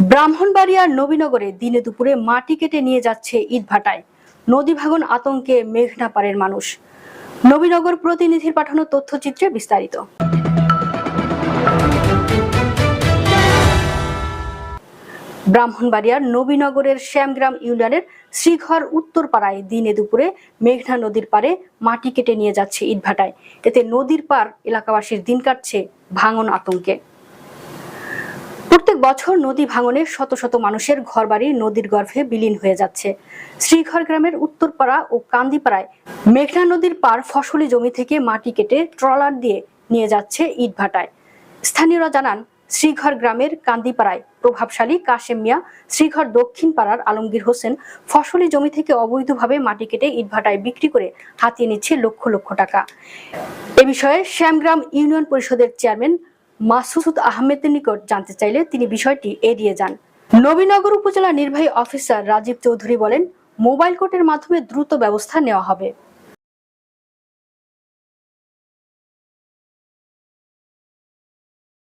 ব্রাহ্মণবাড়িয়ার নবীনগরে দিনে দুপুরে মাটি কেটে নিয়ে যাচ্ছে ইটভাটায় নদী ভাঙন আতঙ্কে মেঘনা পারের মানুষ। নবীনগর প্রতিনিধির পাঠানো তথ্যচিত্রে বিস্তারিত। ব্রাহ্মণবাড়িয়ার নবীনগরের শ্যামগ্রাম ইউনিয়নের শ্রীঘর উত্তরপাড়ায় দিনে দুপুরে মেঘনা নদীর পারে মাটি কেটে নিয়ে যাচ্ছে ইটভাটায় এতে নদীর পার এলাকাবাসীর দিন কাটছে ভাঙন আতঙ্কে। প্রত্যেক বছর নদী ভাঙনে শত শত মানুষের ঘরবাড়ি নদীর গর্ভে বিলীন হয়ে যাচ্ছে। শ্রীঘর গ্রামের উত্তরপাড়া ও কান্দিপাড়ায় মেঘনা নদীর পার ফসলি জমি থেকে মাটি কেটে ট্রলার দিয়ে নিয়ে যাচ্ছে ইটভাটায়। স্থানীয়রা জানান, শ্রীঘর গ্রামের কান্দিপাড়ায় প্রভাবশালী কাশেম মিয়া শ্রীঘর দক্ষিণ পাড়ার আলমগীর হোসেন ফসলি জমি থেকে অবৈধভাবে মাটি কেটে ইটভাটায় বিক্রি করে হাতিয়ে নিচ্ছে লক্ষ লক্ষ টাকা। এ বিষয়ে শ্যামগ্রাম ইউনিয়ন পরিষদের চেয়ারম্যান মাসুদ আহমেদের নিকট জানতে চাইলে তিনি বিষয়টি এড়িয়ে যান। নবীনগর উপজেলা নির্বাহী অফিসার রাজীব চৌধুরী বলেন, মোবাইল কোর্টের মাধ্যমে দ্রুত ব্যবস্থা নেওয়া হবে।